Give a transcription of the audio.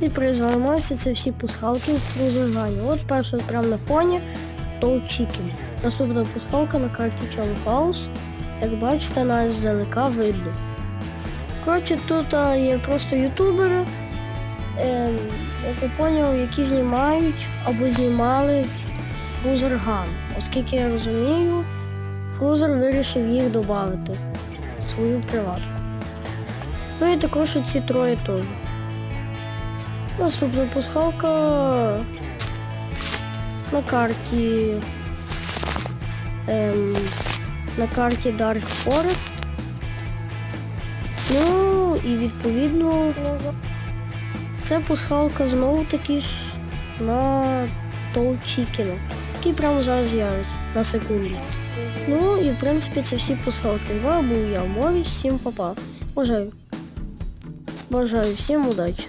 І призиваємося це всі пасхалки в Крузергані. От перша прямо на фоні Toll Chicken. Наступна пасхалка на карті Чон Хаус. Як бачите, навіть здалека видно. Коротше, тут а, є просто ютубери, ем, як я поняв, які знімають або знімали Крузерган. Оскільки я розумію, Крузер вирішив їх додати в свою приватку. Ну і також ці троє теж. Наступна пасхалка на карті. Ем, на карті Dark Forest. Ну і відповідно це пасхалка знову таки ж на Тол Чікіна, який прямо зараз з'явиться на секунду. Ну і в принципі це всі пасхалки. Два був я, в Мові, всім папа. Бажаю. Бажаю всім удачі.